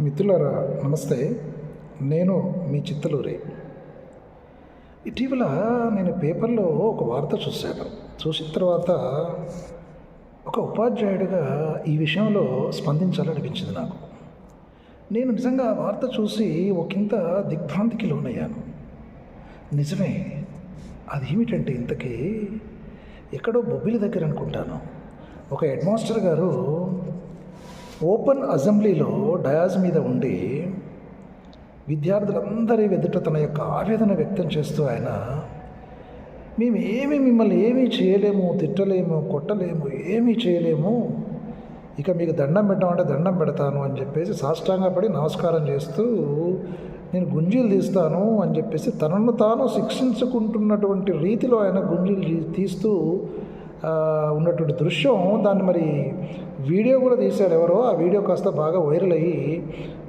మిత్రులారా నమస్తే. నేను మీ చిత్తలూరి. ఇటీవల నేను పేపర్లో ఒక వార్త చూశాను. చూసిన తర్వాత ఒక ఉపాధ్యాయుడిగా ఈ విషయంలో స్పందించాలనిపించింది నాకు. నేను నిజంగా వార్త చూసి ఒకంత దిగ్భ్రాంతికి లోనయ్యాను. నిజమే అది ఏమిటంటే ఇంతకీ ఎక్కడో బొబ్బిలి దగ్గర అనుకుంటాను. ఒక హెడ్ మాస్టర్ గారు ఓపెన్ అసెంబ్లీలో డయాజ్ మీద ఉండి విద్యార్థులందరి ఎదుట తన యొక్క ఆవేదన వ్యక్తం చేస్తూ ఆయన మేము ఏమి మిమ్మల్ని ఏమీ చేయలేము తిట్టలేము కొట్టలేము ఏమీ చేయలేము. ఇక మీకు దండం పెట్టమంటే దండం పెడతాను అని చెప్పేసి సాష్టాంగపడి నమస్కారం చేస్తూ నేను గుంజీలు తీస్తాను అని చెప్పేసి తనను తాను శిక్షించుకుంటున్నటువంటి రీతిలో ఆయన గుంజీలు తీస్తూ ఉన్నటువంటి దృశ్యం దాన్ని మరి వీడియో కూడా తీశాడు ఎవరో. ఆ వీడియో కాస్త బాగా వైరల్ అయ్యి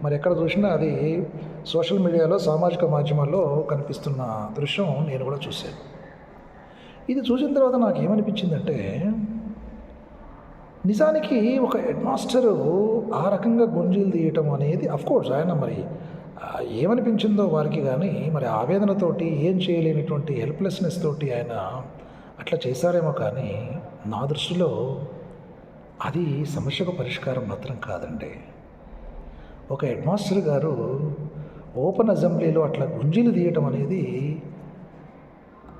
మరి ఎక్కడ చూసినా అది సోషల్ మీడియాలో సామాజిక మాధ్యమాల్లో కనిపిస్తున్న దృశ్యం నేను కూడా చూశాను. ఇది చూసిన తర్వాత నాకు ఏమనిపించిందంటే నిజానికి ఒక హెడ్ మాస్టరు ఆ రకంగా గుంజీలు తీయటం అనేది కోర్స్ ఆయన మరి ఏమనిపించిందో వారికి కానీ మరి ఆవేదనతోటి ఏం చేయలేనటువంటి హెల్ప్లెస్నెస్ తోటి ఆయన అట్లా చేశారేమో కానీ నా దృష్టిలో అది సమస్యకు పరిష్కారం మాత్రం కాదండి. ఒక హెడ్మాస్టర్ గారు ఓపెన్ అసెంబ్లీలో అట్లా గుంజీలు తీయటం అనేది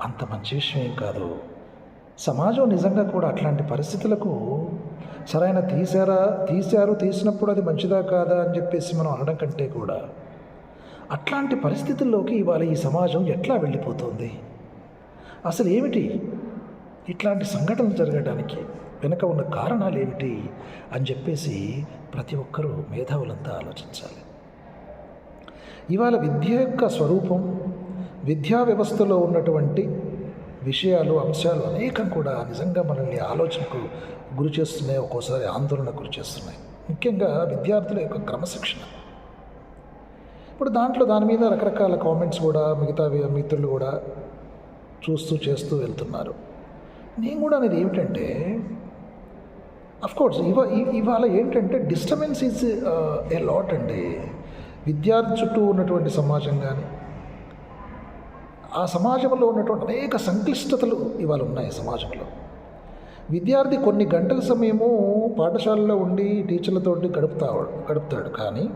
అంత మంచి విషయం ఏం కాదు. సమాజం నిజంగా కూడా అట్లాంటి పరిస్థితులకు సరైన తీసారా తీశారు తీసినప్పుడు అది మంచిదా కాదా అని చెప్పేసి మనం అనడం కంటే కూడా అట్లాంటి పరిస్థితుల్లోకి ఇవాళ ఈ సమాజం ఎట్లా వెళ్ళిపోతుంది? అసలు ఏమిటి? ఇట్లాంటి సంఘటనలు జరగడానికి వెనుక ఉన్న కారణాలు ఏమిటి అని చెప్పేసి ప్రతి ఒక్కరూ మేధావులంతా ఆలోచించాలి. ఇవాళ విద్య యొక్క స్వరూపం విద్యా వ్యవస్థలో ఉన్నటువంటి విషయాలు అంశాలు అనేకం కూడా నిజంగా మనల్ని ఆలోచనకు గురి చేస్తున్నాయి ఒక్కోసారి ఆందోళన గురి చేస్తున్నాయి. ముఖ్యంగా విద్యార్థుల యొక్క క్రమశిక్షణ. ఇప్పుడు దాంట్లో దాని మీద రకరకాల కామెంట్స్ కూడా మిగతా వి- మిత్రులు కూడా చూస్తూ చేస్తూ వెళ్తున్నారు. నేను కూడా అనేది ఏమిటంటే కోర్స్ ఇవా ఇవాళ ఏంటంటే డిస్టర్బెన్స్ ఈజ్ ఏ లాట్ అండి. విద్యార్థి చుట్టూ ఉన్నటువంటి సమాజం కానీ ఆ సమాజంలో ఉన్నటువంటి అనేక సంక్లిష్టతలు ఇవాళ ఉన్నాయి సమాజంలో. విద్యార్థి కొన్ని గంటల సమయము పాఠశాలలో ఉండి టీచర్లతోటి గడుపుతా గడుపుతాడు. కానీ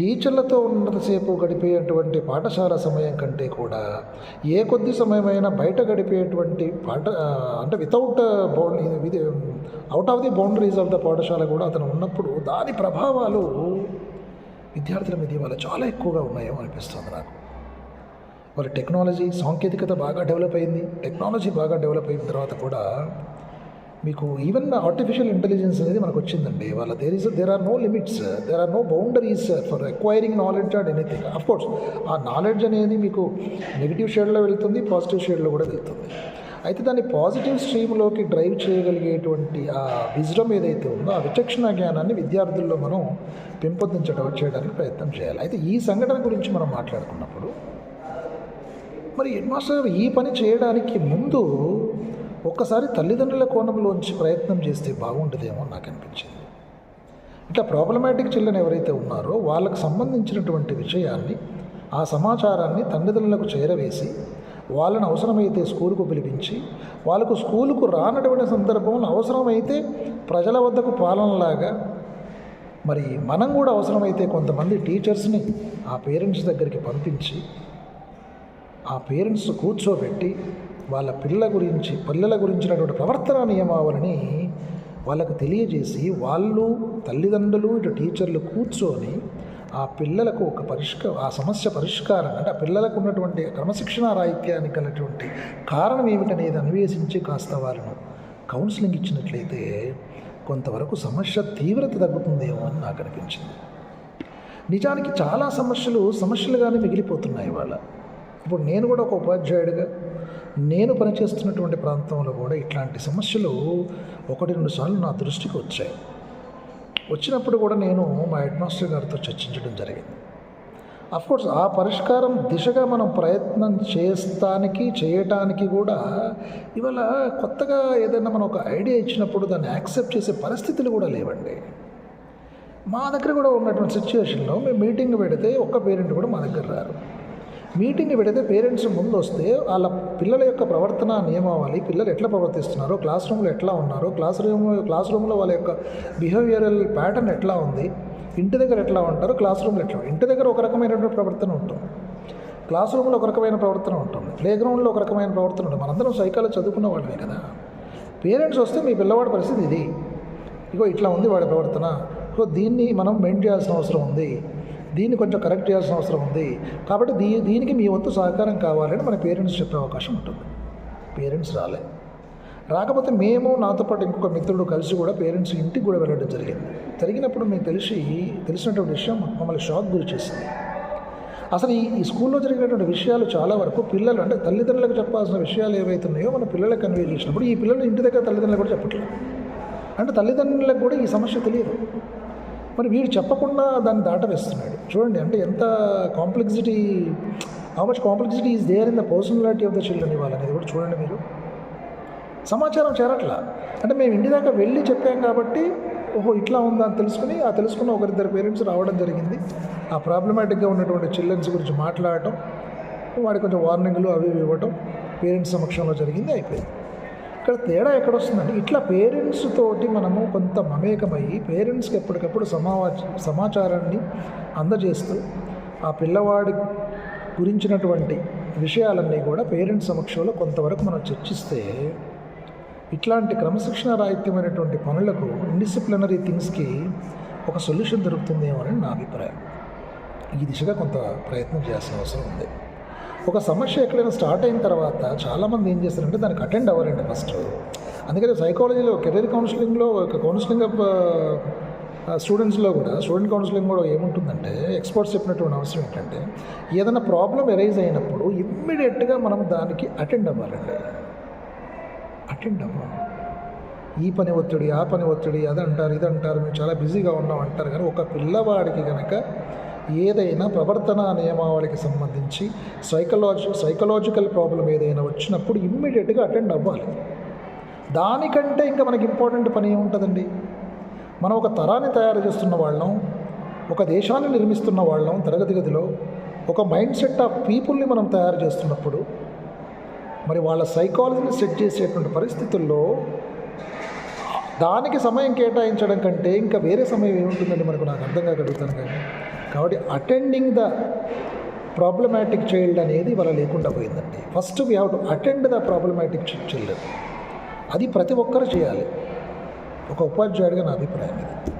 టీచర్లతో ఉన్నంతసేపు గడిపేటువంటి పాఠశాల సమయం కంటే కూడా ఏ కొద్ది సమయమైనా బయట గడిపేటువంటి పాఠ అంటే without bound out of the boundaries of the పాఠశాల కూడా అతను ఉన్నప్పుడు దాని ప్రభావాలు విద్యార్థుల మీద ఇవాళ చాలా ఎక్కువగా ఉన్నాయేమో అనిపిస్తుంది నాకు. వాళ్ళ టెక్నాలజీ సాంకేతికత బాగా డెవలప్ అయింది టెక్నాలజీ బాగా డెవలప్ అయిన తర్వాత కూడా మీకు ఈవెన్ ఆర్టిఫిషియల్ ఇంటెలిజెన్స్ అనేది మనకు వచ్చిందండి. వాళ్ళ there is there are no limits there are no boundaries for acquiring knowledge and anything of course ఆ నాలెడ్జ్ అనేది మీకు నెగిటివ్ షేడ్లో వెళ్తుంది పాజిటివ్ షేడ్లో కూడా వెళ్తుంది. అయితే దాన్ని పాజిటివ్ స్ట్రీమ్లోకి డ్రైవ్ చేయగలిగేటువంటి ఆ విజ్డమ్ ఏదైతే ఉందో ఆ విచక్షణ జ్ఞానాన్ని విద్యార్థుల్లో మనం పెంపొందించడం చేయడానికి ప్రయత్నం చేయాలి. అయితే ఈ సంఘటన గురించి మనం మాట్లాడుకున్నప్పుడు మరి హెడ్ మాస్టర్ గారు ఈ పని చేయడానికి ముందు ఒక్కసారి తల్లిదండ్రుల కోణంలోంచి ప్రయత్నం చేస్తే బాగుంటుందేమో నాకు అనిపించింది. ఇట్లా ప్రాబ్లమాటిక్ చిల్డ్రన్ ఎవరైతే ఉన్నారో వాళ్ళకు సంబంధించినటువంటి విషయాన్ని ఆ సమాచారాన్ని తల్లిదండ్రులకు చేరవేసి వాళ్ళని అవసరమైతే స్కూలుకు పిలిపించి వాళ్ళకు స్కూలుకు రానటువంటి సందర్భంలో అవసరమైతే ప్రజల వద్దకు పాలనలాగా మరి మనం కూడా అవసరమైతే కొంతమంది టీచర్స్ని ఆ పేరెంట్స్ దగ్గరికి పంపించి ఆ పేరెంట్స్ కూర్చోబెట్టి వాళ్ళ పిల్లల గురించి పిల్లల గురించినటువంటి ప్రవర్తన నియమావళిని వాళ్ళకు తెలియజేసి వాళ్ళు తల్లిదండ్రులు ఇటు టీచర్లు కూర్చొని ఆ పిల్లలకు ఒక పరిష్క ఆ సమస్య పరిష్కారం అంటే ఆ పిల్లలకు ఉన్నటువంటి క్రమశిక్షణ రాహిత్యానికి గలటువంటి కారణం ఏమిటనేది అన్వేషించి కాస్త వాళ్ళను కౌన్సిలింగ్ ఇచ్చినట్లయితే కొంతవరకు సమస్య తీవ్రత తగ్గుతుందేమో అని నాకు అనిపించింది. నిజానికి చాలా సమస్యలు సమస్యలుగానే మిగిలిపోతున్నాయి వాళ్ళ. ఇప్పుడు నేను కూడా ఒక ఉపాధ్యాయుడిగా నేను పనిచేస్తున్నటువంటి ప్రాంతంలో కూడా ఇట్లాంటి సమస్యలు ఒకటి రెండు సార్లు నా దృష్టికి వచ్చాయి. వచ్చినప్పుడు కూడా నేను మా హెడ్మాస్టర్ గారితో చర్చించడం జరిగింది. కోర్స్ ఆ పరిష్కారం దిశగా మనం ప్రయత్నం చేస్తానికి చేయటానికి కూడా ఇవాళ కొత్తగా ఏదైనా మనం ఒక ఐడియా ఇచ్చినప్పుడు దాన్ని యాక్సెప్ట్ చేసే పరిస్థితులు కూడా లేవండి. మా దగ్గర కూడా ఉన్నటువంటి సిచ్యువేషన్లో మేము మీటింగ్ పెడితే ఒక్క పేరెంట్ కూడా మా దగ్గర రారు. మీటింగ్ పెడితే పేరెంట్స్ ముందు వస్తే వాళ్ళ పిల్లల యొక్క ప్రవర్తన నియమావళి పిల్లలు ఎట్లా ప్రవర్తిస్తున్నారో క్లాస్ రూమ్లో ఎట్లా ఉన్నారో క్లాస్ రూమ్ క్లాస్ రూమ్లో వాళ్ళ యొక్క బిహేవియరల్ ప్యాటర్న్ ఎట్లా ఉంది ఇంటి దగ్గర ఎట్లా ఉంటారో క్లాస్ రూమ్లో ఎట్లా ఇంటి దగ్గర ఒక రకమైనటువంటి ప్రవర్తన ఉంటుంది క్లాస్ రూమ్లో ఒక రకమైన ప్రవర్తన ఉంటుంది ప్లే గ్రౌండ్లో ఒక రకమైన ప్రవర్తన ఉంటుంది మనందరం సైకాలజీ చదువుకున్న వాళ్ళమే కదా. పేరెంట్స్ వస్తే మీ పిల్లవాడి పరిస్థితి ఇది. ఇగో ఇట్లా ఉంది వాడి ప్రవర్తన. సో దీన్ని మనం మెయింట్ చేయాల్సిన అవసరం ఉంది. దీన్ని కొంచెం కరెక్ట్ చేయాల్సిన అవసరం ఉంది. కాబట్టి దీ దీనికి మీ వంతు సహకారం కావాలని మన పేరెంట్స్ చెప్పే అవకాశం ఉంటుంది. పేరెంట్స్ రాలే. రాకపోతే మేము నాతో పాటు ఇంకొక మిత్రుడు కలిసి కూడా పేరెంట్స్ ఇంటికి కూడా వెళ్ళడం జరిగింది. జరిగినప్పుడు మీకు తెలిసి తెలిసినటువంటి విషయం మమ్మల్ని షాక్ గురి చేసింది. అసలు ఈ ఈ స్కూల్లో జరిగినటువంటి విషయాలు చాలా వరకు పిల్లలు అంటే తల్లిదండ్రులకు చెప్పాల్సిన విషయాలు ఏవైతున్నాయో మన పిల్లలకు కన్వే చేసినప్పుడు ఈ పిల్లలు ఇంటి దగ్గర తల్లిదండ్రులకు కూడా చెప్పట్లేదు. అంటే తల్లిదండ్రులకు కూడా ఈ సమస్య తెలియదు. మరి వీడు చెప్పకుండా దాన్ని దాటవేస్తున్నాడు. చూడండి అంటే ఎంత complexity how much complexity is there in the personality of the children ఇవ్వాలనేది కూడా చూడండి మీరు. సమాచారం చేరట్లా. అంటే మేము ఇంటి దాకా వెళ్ళి చెప్పాం కాబట్టి ఓహో ఇట్లా ఉందా అని తెలుసుకుని ఆ తెలుసుకున్న ఒకరిద్దరు పేరెంట్స్ రావడం జరిగింది. ఆ ప్రాబ్లమాటిక్గా ఉన్నటువంటి చిల్డ్రన్స్ గురించి మాట్లాడటం వాడికి కొంచెం వార్నింగ్లు అవి ఇవి ఇవ్వటం పేరెంట్స్ సమక్షంలో జరిగింది అయిపోయింది. ఇక్కడ తేడా ఎక్కడ వస్తుందంటే ఇట్లా పేరెంట్స్ తోటి మనము కొంత మమేకమయ్యి పేరెంట్స్కి ఎప్పటికప్పుడు సమావా సమాచారాన్ని అందజేస్తూ ఆ పిల్లవాడి గురించినటువంటి విషయాలన్నీ కూడా పేరెంట్స్ సమక్షంలో కొంతవరకు మనం చర్చిస్తే ఇట్లాంటి క్రమశిక్షణ రాహిత్యమైనటువంటి పనులకు ఇండిసిప్లినరీ థింగ్స్కి ఒక సొల్యూషన్ దొరుకుతుందేమో అని నా అభిప్రాయం. ఈ దిశగా కొంత ప్రయత్నం చేయాల్సిన అవసరం ఉంది. ఒక సమస్య ఎక్కడైనా స్టార్ట్ అయిన తర్వాత చాలామంది ఏం చేస్తారంటే దానికి అటెండ్ అవ్వరండి ఫస్ట్ అందుకని సైకాలజీలో కెరీర్ కౌన్సిలింగ్లో ఒక కౌన్సిలింగ్ ఆఫ్ స్టూడెంట్స్లో కూడా స్టూడెంట్ కౌన్సిలింగ్ కూడా ఏముంటుందంటే ఎక్స్పర్ట్స్ చెప్పినటువంటి అవసరం ఏంటంటే ఏదైనా ప్రాబ్లం ఎరైజ్ అయినప్పుడు ఇమ్మీడియట్గా మనం దానికి అటెండ్ అవ్వాలండి. అటెండ్ అవ్వాలి. ఈ పని ఒత్తిడి ఆ పని ఒత్తిడి అది అంటారు ఇది అంటారు మేము చాలా బిజీగా ఉన్నాం అంటారు కానీ ఒక పిల్లవాడికి కనుక ఏదైనా ప్రవర్తన నియమావళికి సంబంధించి సైకలాజి సైకలాజికల్ ప్రాబ్లం ఏదైనా వచ్చినప్పుడు ఇమ్మీడియట్గా అటెండ్ అవ్వాలి. దానికంటే ఇంకా మనకి ఇంపార్టెంట్ పని ఏముంటుందండి? మనం ఒక తరాన్ని తయారు చేస్తున్న వాళ్ళం ఒక దేశాన్ని నిర్మిస్తున్న వాళ్ళం తరగతి గదిలో ఒక మైండ్ సెట్ ఆఫ్ పీపుల్ని మనం తయారు చేస్తున్నప్పుడు మరి వాళ్ళ సైకాలజీని సెట్ చేసేటువంటి పరిస్థితుల్లో దానికి సమయం కేటాయించడం కంటే ఇంకా వేరే సమయం ఏముంటుందండి మనకు? నాకు అర్థం కలుగుతాను కానీ. కాబట్టి అటెండింగ్ ద ప్రాబ్లమాటిక్ చైల్డ్ అనేది వాళ్ళ లేకుండా పోయిందండి. First we have to attend the problematic child అది ప్రతి ఒక్కరు చేయాలి. ఒక ఉపాధ్యాయుడిగా నా అభిప్రాయం ఇది.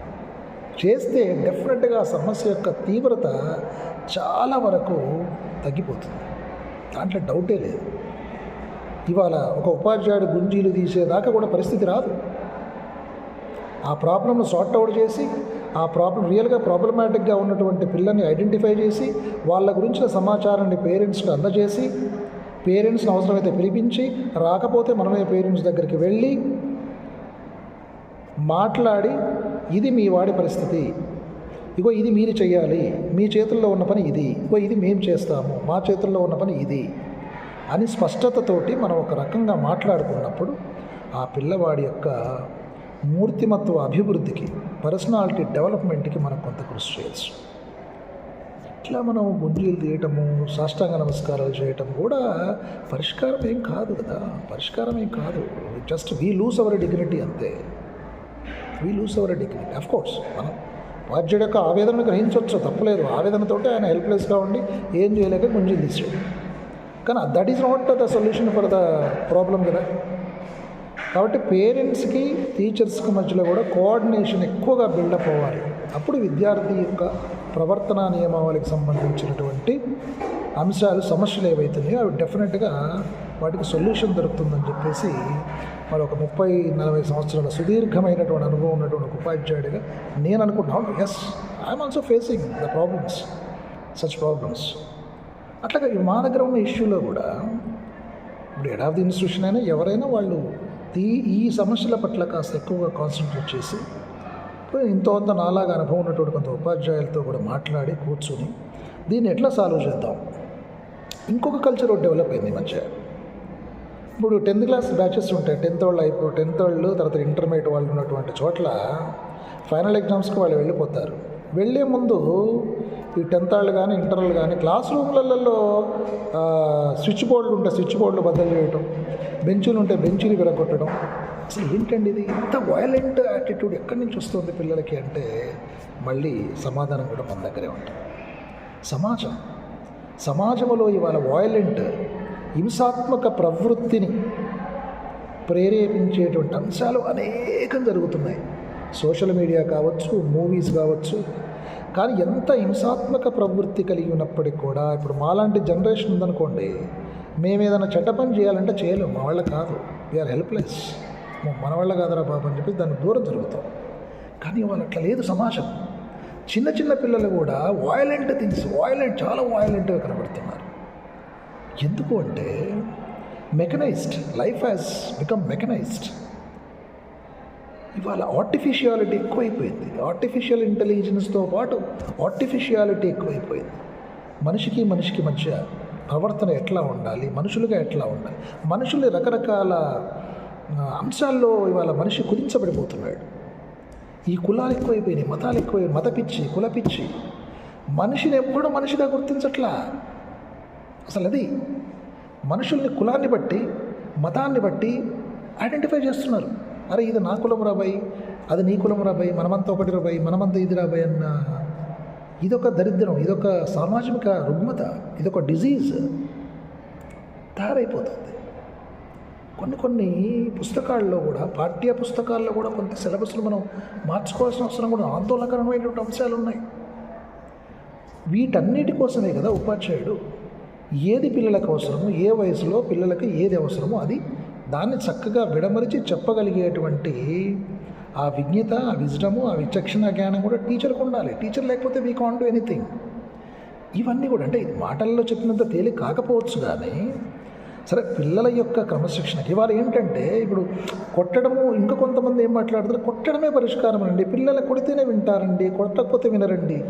చేస్తే డెఫినెట్గా సమస్య యొక్క తీవ్రత చాలా వరకు తగ్గిపోతుంది. దాంట్లో డౌటే లేదు. ఇవాళ ఒక ఉపాధ్యాయుడు గుంజీలు తీసేదాకా కూడా పరిస్థితి రాదు. ఆ ప్రాబ్లమ్ను సార్ట్ అవుట్ చేసి ఆ ప్రాబ్లం రియల్గా ప్రాబ్లమాటిక్గా ఉన్నటువంటి పిల్లల్ని ఐడెంటిఫై చేసి వాళ్ళ గురించిన సమాచారాన్ని పేరెంట్స్కి అందజేసి పేరెంట్స్ని అవసరమైతే పిలిపించి రాకపోతే మనమే పేరెంట్స్ దగ్గరికి వెళ్ళి మాట్లాడి ఇది మీ వాడి పరిస్థితి. ఇగో ఇది మీరు చేయాలి మీ చేతుల్లో ఉన్న పని ఇది. ఇగో ఇది మేము చేస్తాము. మా చేతుల్లో ఉన్న పని ఇది. అని స్పష్టతతోటి మనం ఒక రకంగా మాట్లాడుకున్నప్పుడు ఆ పిల్లవాడి యొక్క మూర్తిమత్వ అభివృద్ధికి పర్సనాలిటీ డెవలప్మెంట్కి మనం కొంత కృషి చేయొచ్చు. ఇట్లా మనం గుంజీలు తీయటము సాష్టాంగ నమస్కారాలు చేయటం కూడా పరిష్కారం ఏం కాదు కదా. పరిష్కారం ఏం కాదు. Just we lose our dignity అంతే. We lose our dignity of course మనం బాధ్యుడి యొక్క ఆవేదనను గ్రహించవచ్చు తప్పలేదు. ఆవేదనతోటి ఆయన హెల్ప్లెస్గా ఉండి ఏం చేయలేక గుంజీలు తీసాడు కానీ that is not the solution for the problem కదా. కాబట్టి పేరెంట్స్కి టీచర్స్కి మధ్యలో కూడా కోఆర్డినేషన్ ఎక్కువగా బిల్డప్ అవ్వాలి. అప్పుడు విద్యార్థి యొక్క ప్రవర్తన నియమావళికి సంబంధించినటువంటి అంశాలు సమస్యలు ఏవైతున్నాయో అవి డెఫినెట్గా వాటికి సొల్యూషన్ దొరుకుతుందని చెప్పేసి మరి ఒక ముప్పై నలభై సంవత్సరాల సుదీర్ఘమైనటువంటి అనుభవం ఉన్నటువంటి ఒక ఉపాధ్యాయుడిగా నేను అనుకుంటున్నాను. Yes I'm also facing the problems such problems అట్లాగే మా దగ్గర ఉన్న ఇష్యూలో కూడా ఇప్పుడు ఎడ్ ఆఫ్ ది ఇన్స్టిట్యూషన్ అయినా ఎవరైనా వాళ్ళు ఈ ఈ సమస్యల పట్ల కాస్త ఎక్కువగా కాన్సన్ట్రేట్ చేసి ఇప్పుడు ఇంతో అంత నాలాగా అనుభవం ఉన్నటువంటి కొంత ఉపాధ్యాయులతో కూడా మాట్లాడి కూర్చొని దీన్ని ఎట్లా సాల్వ్ చేద్దాం? ఇంకొక కల్చర్ డెవలప్ అయింది మధ్య. ఇప్పుడు టెన్త్ క్లాస్ బ్యాచెస్ ఉంటాయి. టెన్త్ వాళ్ళు అయిపో టెన్త్ వాళ్ళు తర్వాత ఇంటర్మీడియట్ వాళ్ళు ఉన్నటువంటి చోట్ల ఫైనల్ ఎగ్జామ్స్కి వాళ్ళు వెళ్ళిపోతారు. వెళ్ళే ముందు ఈ టెన్త్ వాళ్ళు కానీ ఇంటర్లు కానీ క్లాస్ రూమ్లలో స్విచ్ బోర్డులు ఉంటే స్విచ్ బోర్డులు బద్దలు చేయటం బెంచులు ఉంటే బెంచులు విరగొట్టడం. అసలు ఏంటండి ఇది? ఇంత వయలెంట్ యాటిట్యూడ్ ఎక్కడి నుంచి వస్తుంది పిల్లలకి అంటే మళ్ళీ సమాధానం కూడా మన దగ్గరే ఉంటుంది. సమాజం సమాజంలో ఇవాళ వయలెంట్ హింసాత్మక ప్రవృత్తిని ప్రేరేపించేటువంటి అంశాలు అనేకం జరుగుతున్నాయి. సోషల్ మీడియా కావచ్చు మూవీస్ కావచ్చు కానీ ఎంత హింసాత్మక ప్రవృత్తి కలిగి ఉన్నప్పటికీ కూడా ఇప్పుడు మాలాంటి జనరేషన్ ఉందనుకోండి మేము ఏదైనా చెడ్డ పని చేయాలంటే చేయలేము. మా వాళ్ళ కాదు. వీఆర్ హెల్ప్లెస్ మన వాళ్ళ కాదురా బాబు అని చెప్పి దాన్ని దూరం జరుగుతాం. కానీ వాళ్ళు అట్లా లేదు సమాజం. చిన్న చిన్న పిల్లలు కూడా వాయలెంట్ థింగ్స్ వాయలెంట్ చాలా వాయలెంట్గా కనబడుతున్నారు. ఎందుకు అంటే mechanised life has become mechanised ఇవాళ ఆర్టిఫిషియాలిటీ ఎక్కువైపోయింది. ఆర్టిఫిషియల్ ఇంటెలిజెన్స్తో పాటు ఆర్టిఫిషియాలిటీ ఎక్కువైపోయింది. మనిషికి మనిషికి మధ్య ప్రవర్తన ఎట్లా ఉండాలి? మనుషులుగా ఎట్లా ఉండాలి? మనుషులు రకరకాల అంశాల్లో ఇవాళ మనిషి కుదించబడిపోతున్నాడు. ఈ కులాలు ఎక్కువైపోయినాయి మతాలు ఎక్కువైపోయి మతపిచ్చి కులపిచ్చి కుల పిచ్చి. మనిషిని ఎప్పుడూ మనిషిగా గుర్తించట్లా? అసలు అది మనుషుల్ని కులాన్ని బట్టి మతాన్ని బట్టి ఐడెంటిఫై చేస్తున్నారు. అరే ఇది నా కులం రాబాయి అది నీ కులం రాబాయి మనమంతా ఒకటి రాబాయి మనమంతా ఇది రాబాయి అన్న ఇదొక దరిద్రం ఇదొక సామాజిక రుగ్మత ఇదొక డిజీజ్ తయారైపోతుంది. కొన్ని కొన్ని పుస్తకాల్లో కూడా పాఠ్య పుస్తకాల్లో కూడా కొంత సిలబస్లు మనం మార్చుకోవాల్సిన అవసరం కూడా ఆందోళనకరమైనటువంటి అంశాలు ఉన్నాయి వీటన్నిటి కోసమే కదా ఉపాధ్యాయుడు ఏది పిల్లలకు అవసరమో ఏ వయసులో పిల్లలకి ఏది అవసరమో అది దాన్ని చక్కగా విడమరిచి చెప్పగలిగేటువంటి ఆ విజ్ఞత ఆ విజ్డము ఆ విచక్షణ జ్ఞానం కూడా టీచర్కి ఉండాలి. టీచర్ లేకపోతే వీ కాన్ డూ ఎనీథింగ్ ఇవన్నీ కూడా అంటే ఇది మాటల్లో చెప్పినంత తేలిక కాకపోవచ్చు కానీ సరే పిల్లల యొక్క క్రమశిక్షణకి ఇవాళ ఏంటంటే ఇప్పుడు కొట్టడము ఇంకా కొంతమంది ఏం మాట్లాడుతారు? కొట్టడమే పరిష్కారం అండి. పిల్లలు కొడితేనే వింటారండి కొట్టకపోతే వినరండి.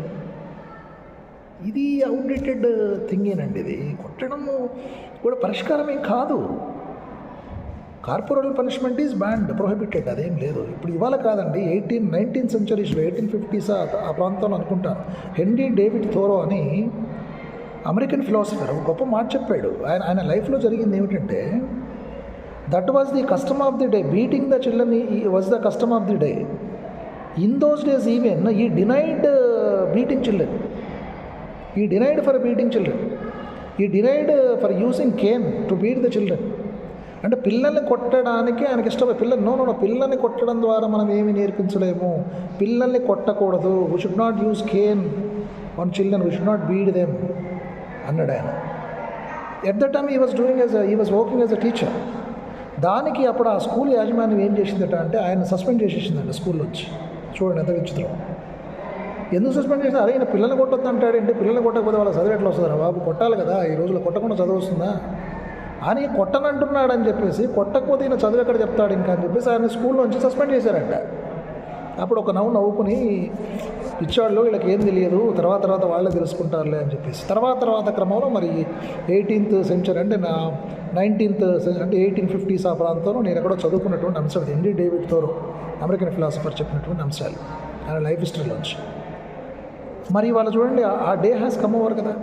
ఇది అవుట్డేటెడ్ థింగేనండి ఇది. కొట్టడము కూడా పరిష్కారమే కాదు. Corporal punishment is banned prohibited అదేం లేదు. ఇప్పుడు ఇవాళ కాదండి ఎయిటీన్ నైన్టీన్ సెంచరీస్లో ఎయిటీన్ ఫిఫ్టీస్ ఆ ప్రాంతంలో అనుకుంటాను. హెన్రీ డేవిడ్ థోరో అని అమెరికన్ ఫిలాసఫర్ ఒక గొప్ప మాట చెప్పాడు. ఆయన ఆయన లైఫ్లో జరిగింది ఏమిటంటే that was the custom of the day beating the children was the custom of the day in those days even he denied beating children he denied for beating children he denied for using came to beat the children అంటే పిల్లల్ని కొట్టడానికి ఆయనకి ఇష్టమే పిల్లలు no no పిల్లల్ని కొట్టడం ద్వారా మనం ఏమి నేర్పించలేము. పిల్లల్ని కొట్టకూడదు. We should not use cane on children we should not beat them అన్నాడు ఆయన. At the time he was doing as he was working as a teacher దానికి అప్పుడు ఆ స్కూల్ యాజమాన్యం ఏం చేసిందట అంటే ఆయన సస్పెండ్ చేసేసిందంట వచ్చి చూడండి ఎంత విచిత్రం. ఎందుకు సస్పెండ్ చేసిన అరే ఈయన పిల్లలు కొట్టొద్దు అంటాడంటే పిల్లల్ని కొట్టకపోతే వాళ్ళ చదువు ఎట్లా వస్తుందా బాబు? కొట్టాలి కదా. ఈ రోజుల్లో కొట్టకుండా చదువు వస్తుందా? అని కొట్టనంటున్నాడు అని చెప్పేసి కొట్టకపోతే ఈయన చదువు ఎక్కడ చెప్తాడు ఇంకా? అని చెప్పేసి ఆయన స్కూల్లోంచి సస్పెండ్ చేశారంట. అప్పుడు ఒక నవ్వు నవ్వుకుని పిచ్చాళ్ళు వీళ్ళకి ఏం తెలియదు తర్వాత తర్వాత వాళ్ళే తెలుసుకుంటారులే అని చెప్పేసి. తర్వాత తర్వాత క్రమంలో మరి ఎయిటీన్త్ సెంచరీ అంటే నా నైన్టీన్త్ అంటే ఎయిటీన్ ఫిఫ్టీస్ ఆ ప్రాంతంలో నేను ఎక్కడో చదువుకున్నటువంటి అంశాలు ఇది Henry David Thoreau American philosopher చెప్పినటువంటి అంశాలు ఆయన లైఫ్ హిస్టరీలోంచి మరి ఇవాళ చూడండి ఆ- ఆ డే హ్యాస్ కమ్ ఓవర్ కదా.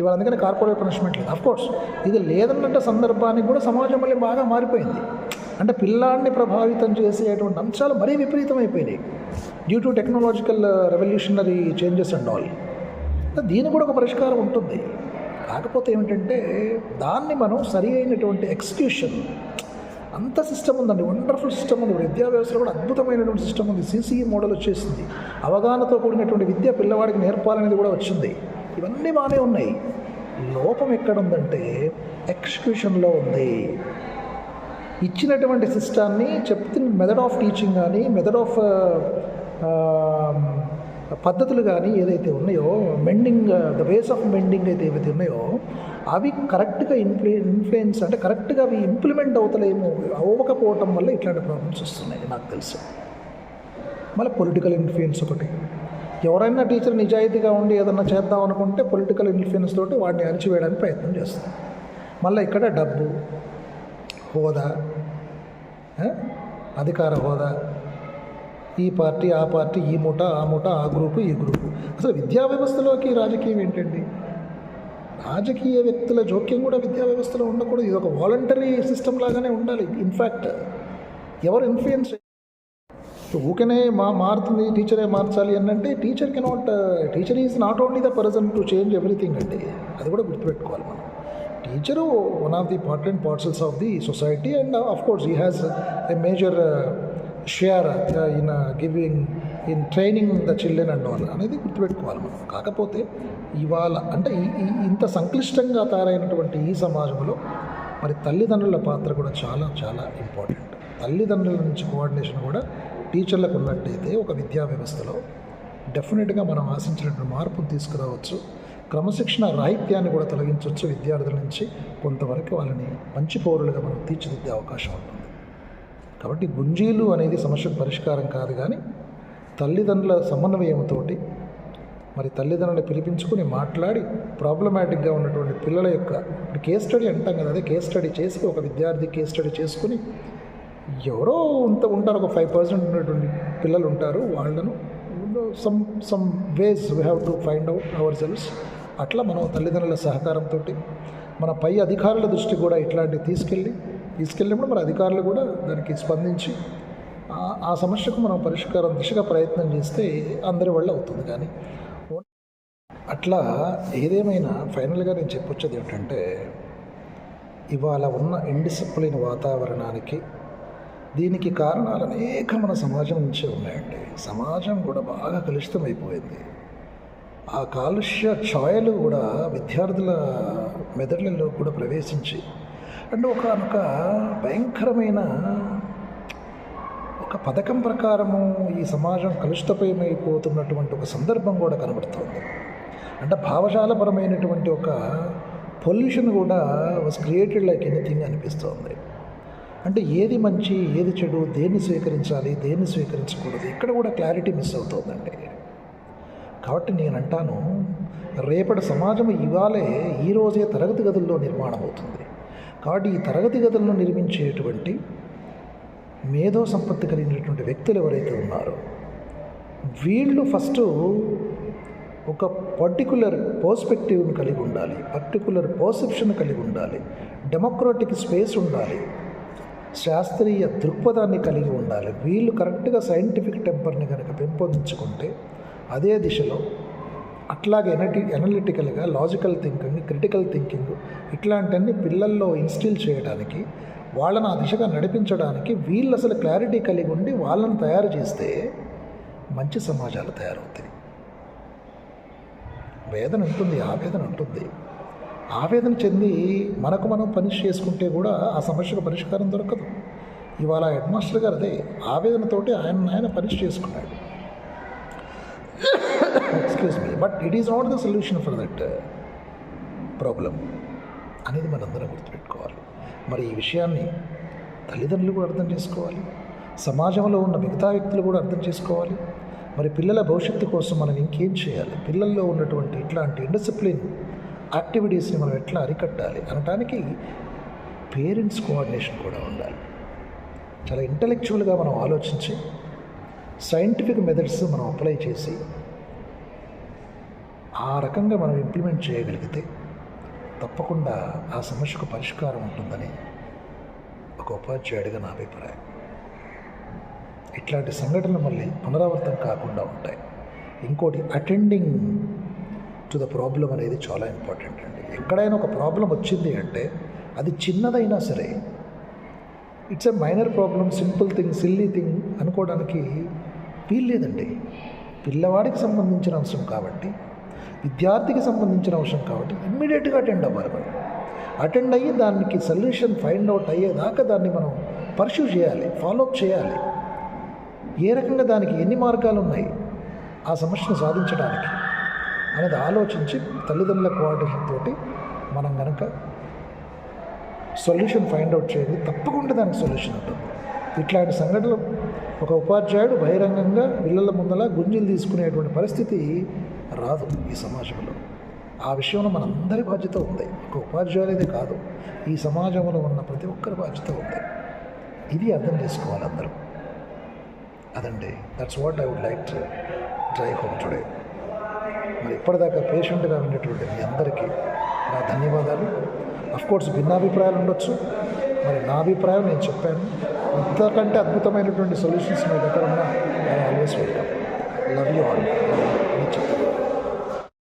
ఇవాళ అందుకని కార్పొరేట్ పనిష్మెంట్ లేదు. కోర్స్ ఇది లేదన్నట్టు సందర్భానికి కూడా సమాజం మళ్ళీ బాగా మారిపోయింది. అంటే పిల్లాడిని ప్రభావితం చేసేటువంటి అంశాలు మరీ విపరీతమైపోయినాయి. Due to technological revolutionary changes and all దీనికి కూడా ఒక పరిష్కారం ఉంటుంది. కాకపోతే ఏమిటంటే దాన్ని మనం సరి అయినటువంటి ఎక్స్క్యూషన్ అంత సిస్టమ్ ఉందండి. వండర్ఫుల్ సిస్టమ్ ఉంది. విద్యా వ్యవస్థలో కూడా అద్భుతమైనటువంటి సిస్టమ్ ఉంది. సిసిఈ మోడల్ వచ్చేసింది. అవగాహనతో కూడినటువంటి విద్య పిల్లవాడికి నేర్పాలనేది కూడా వచ్చింది. ఇవన్నీ బాగానే ఉన్నాయి. లోపం ఎక్కడుందంటే ఎక్స్క్యూషన్లో ఉంది. ఇచ్చినటువంటి సిస్టాన్ని చెప్తున్న మెథడ్ ఆఫ్ టీచింగ్ కానీ మెథడ్ ఆఫ్ పద్ధతులు కానీ ఏదైతే ఉన్నాయో mending the ways of mending అయితే ఏవైతే ఉన్నాయో అవి కరెక్ట్గా ఇన్ఫ్లు ఇన్ఫ్లుయెన్స్ అంటే కరెక్ట్గా అవి ఇంప్లిమెంట్ అవుతలేము అవ్వకపోవటం వల్ల ఇట్లాంటి ప్రాబ్లమ్స్ వస్తున్నాయి నాకు తెలుసు. మళ్ళీ పొలిటికల్ ఇన్ఫ్లుయెన్స్ ఒకటి. ఎవరైనా టీచర్ నిజాయితీగా ఉండి ఏదన్నా చేద్దాం అనుకుంటే పొలిటికల్ ఇన్ఫ్లుయెన్స్ తోటి వాడిని అణిచివేయడానికి ప్రయత్నం చేస్తుంది. మళ్ళీ ఇక్కడ డబ్బు హోదా అధికార హోదా. ఈ పార్టీ ఆ పార్టీ ఈ ముఠ ఆ ముఠ ఆ గ్రూపు ఈ గ్రూపు. అసలు విద్యా వ్యవస్థలోకి రాజకీయం ఏంటండి? రాజకీయ వ్యక్తుల జోక్యం కూడా విద్యా వ్యవస్థలో ఉండకూడదు. ఇది ఒక వాలంటరీ సిస్టమ్ లాగానే ఉండాలి. ఇన్ఫ్యాక్ట్ ఎవరు ఇన్ఫ్లుయెన్స్ ఊకనే మా మారుతుంది టీచరే మార్చాలి అని అంటే teacher cannot teacher is not only the person to change everything అండి. అది కూడా గుర్తుపెట్టుకోవాలి మనం. Teacher one of the important parcels of the society and of course he has a major share in giving in training the children and all అనేది గుర్తుపెట్టుకోవాలి మనం. కాకపోతే ఇవాళ అంటే ఇంత సంక్లిష్టంగా తయారైనటువంటి ఈ సమాజంలో మరి తల్లిదండ్రుల పాత్ర కూడా చాలా చాలా ఇంపార్టెంట్ తల్లిదండ్రుల నుంచి కోఆర్డినేషన్ కూడా టీచర్లకు ఉన్నట్టయితే ఒక విద్యా వ్యవస్థలో డెఫినెట్గా మనం ఆశించినటువంటి మార్పును తీసుకురావచ్చు. క్రమశిక్షణ రాహిత్యాన్ని కూడా తొలగించవచ్చు విద్యార్థుల నుంచి. కొంతవరకు వాళ్ళని మంచి పౌరులుగా మనం తీర్చిదిద్దే అవకాశం ఉంటుంది. కాబట్టి గుంజీలు అనేది సమస్యకు పరిష్కారం కాదు కానీ తల్లిదండ్రుల సమన్వయంతో మరి తల్లిదండ్రులను పిలిపించుకుని మాట్లాడి ప్రాబ్లమాటిక్గా ఉన్నటువంటి పిల్లల యొక్క ఇప్పుడు కేస్ స్టడీ అంటాం కదా అదే కేస్ స్టడీ చేసి ఒక విద్యార్థి కేస్ స్టడీ చేసుకుని ఎవరో ఇంత ఉంటారు ఒక ఫైవ్ పర్సెంట్ ఉన్నటువంటి పిల్లలు ఉంటారు వాళ్ళను some some ways we have to find out ourselves అట్లా మనం తల్లిదండ్రుల సహకారంతో మన పై అధికారుల దృష్టి కూడా ఇట్లాంటివి తీసుకెళ్ళి తీసుకెళ్ళినప్పుడు మన అధికారులు కూడా దానికి స్పందించి ఆ- ఆ సమస్యకు మనం పరిష్కారం దిశగా ప్రయత్నం చేస్తే అందరి వల్ల అవుతుంది కానీ. అట్లా ఏదేమైనా ఫైనల్గా నేను చెప్పొచ్చేది ఏంటంటే ఇవాళ ఉన్న ఇండిసిప్లిన్ వాతావరణానికి దీనికి కారణాలు అనేక మన సమాజం నుంచే ఉన్నాయండి. సమాజం కూడా బాగా కలుషితమైపోయింది. ఆ కాలుష్య ఛాయలు కూడా విద్యార్థుల మెదడులలో కూడా ప్రవేశించి అంటే ఒక భయంకరమైన ఒక పథకం ప్రకారము ఈ సమాజం కలుషితమయమైపోతున్నటువంటి ఒక సందర్భం కూడా కనబడుతోంది. అంటే భావజాలపరమైనటువంటి ఒక పొల్యూషన్ కూడా వాజ్ క్రియేటెడ్ లైక్ ఎనీథింగ్ అనిపిస్తోంది. అంటే ఏది మంచి ఏది చెడు దేన్ని స్వీకరించాలి దేన్ని స్వీకరించకూడదు ఇక్కడ కూడా క్లారిటీ మిస్ అవుతోందండి. కాబట్టి నేను అంటాను రేపటి సమాజం ఇవాళే ఈరోజే తరగతి గదుల్లో నిర్మాణం అవుతుంది. కాబట్టి ఈ తరగతి గదులను నిర్మించేటువంటి మేధో సంపత్తి కలిగినటువంటి వ్యక్తులు ఎవరైతే ఉన్నారో వీళ్ళు ఫస్ట్ ఒక పర్టికులర్ పర్స్పెక్టివ్ని కలిగి ఉండాలి పర్టికులర్ పర్సెప్షన్ కలిగి ఉండాలి డెమోక్రాటిక్ స్పేస్ ఉండాలి. శాస్త్రీయ దృక్పథాన్ని కలిగి ఉండాలి. వీళ్ళు కరెక్ట్గా సైంటిఫిక్ టెంపర్ని కనుక పెంపొందించుకుంటే అదే దిశలో అట్లాగే ఎనటి ఎనలిటికల్గా లాజికల్ థింకింగ్ క్రిటికల్ థింకింగ్ ఇట్లాంటివన్నీ పిల్లల్లో ఇన్స్టిల్ చేయడానికి వాళ్ళని ఆ దిశగా నడిపించడానికి వీళ్ళు అసలు క్లారిటీ కలిగి ఉండి వాళ్ళని తయారు చేస్తే మంచి సమాజాలు తయారవుతాయి. వేదన ఉంటుంది ఆవేదన ఉంటుంది. ఆవేదన చెంది మనకు మనం పని చేసుకుంటే కూడా ఆ సమస్యకు పరిష్కారం దొరకదు. ఇవాళ హెడ్ మాస్టర్ గారు అదే ఆవేదనతోటి ఆయన ఆయన పని చేసుకున్నాడు excuse me but it is not the solution for that problem అనేది మనందరం గుర్తుపెట్టుకోవాలి. మరి ఈ విషయాన్ని తల్లిదండ్రులు కూడా అర్థం చేసుకోవాలి. సమాజంలో ఉన్న మిగతా వ్యక్తులు కూడా అర్థం చేసుకోవాలి. మరి పిల్లల భవిష్యత్తు కోసం మనం ఇంకేం చేయాలి? పిల్లల్లో ఉన్నటువంటి ఇట్లాంటి ఇండిసిప్లిన్ యాక్టివిటీస్ని మనం ఎట్లా అరికట్టాలి అనటానికి పేరెంట్స్ కోఆర్డినేషన్ కూడా ఉండాలి. చాలా ఇంటలెక్చువల్గా మనం ఆలోచించి సైంటిఫిక్ మెథడ్స్ మనం అప్లై చేసి ఆ రకంగా మనం ఇంప్లిమెంట్ చేయగలిగితే తప్పకుండా ఆ సమస్యకు పరిష్కారం ఉంటుందని ఒక ఉపాధ్యాయుడిగా నా అభిప్రాయం. ఇట్లాంటి సంఘటనలు మళ్ళీ పునరావృతం కాకుండా ఉంటాయి. ఇంకోటి అటెండింగ్ టు ద ప్రాబ్లం అనేది చాలా ఇంపార్టెంట్ అండి. ఎక్కడైనా ఒక ప్రాబ్లం వచ్చింది అంటే అది చిన్నదైనా సరే it's a minor problem simple thing silly thing అనుకోవడానికి వీల్లేదండి పిల్లవాడికి సంబంధించిన అంశం కాబట్టి విద్యార్థికి సంబంధించిన అంశం కాబట్టి ఇమ్మీడియట్గా అటెండ్ అవ్వాలి మనం. అటెండ్ అయ్యి దానికి సొల్యూషన్ ఫైండ్ అవుట్ అయ్యేదాకా దాన్ని మనం పర్ష్యూ చేయాలి ఫాలోఅప్ చేయాలి. ఏ రకంగా దానికి ఎన్ని మార్గాలు ఉన్నాయి ఆ సమస్యను సాధించడానికి అనేది ఆలోచించి తల్లిదండ్రుల కోఆర్డినేషన్ తోటి మనం కనుక సొల్యూషన్ ఫైండ్ అవుట్ చేయాలి తప్పకుండా దానికి సొల్యూషన్ ఉంటుంది. ఇట్లాంటి సంఘటనలు ఒక ఉపాధ్యాయుడు బహిరంగంగా పిల్లల ముందల గుంజీలు తీసుకునేటువంటి పరిస్థితి రాదు ఈ సమాజంలో. ఆ విషయంలో మనందరి బాధ్యత ఉంది. ఒక ఉపాధ్యాయులది కాదు ఈ సమాజంలో ఉన్న ప్రతి ఒక్కరి బాధ్యత ఉంది. ఇది అర్థం చేసుకోవాలి అందరూ. అదండి. That's what I would like to drive home today మరి ఇప్పటిదాకా పేషెంట్గా ఉన్నటువంటి మీ అందరికీ నా ధన్యవాదాలు. అఫ్కోర్స్ భిన్నాభిప్రాయాలు ఉండొచ్చు. మరి నా అభిప్రాయం నేను చెప్పాను. ఇంతకంటే అద్భుతమైనటువంటి సొల్యూషన్స్ మీ దగ్గర ఉన్న I always welcome love you all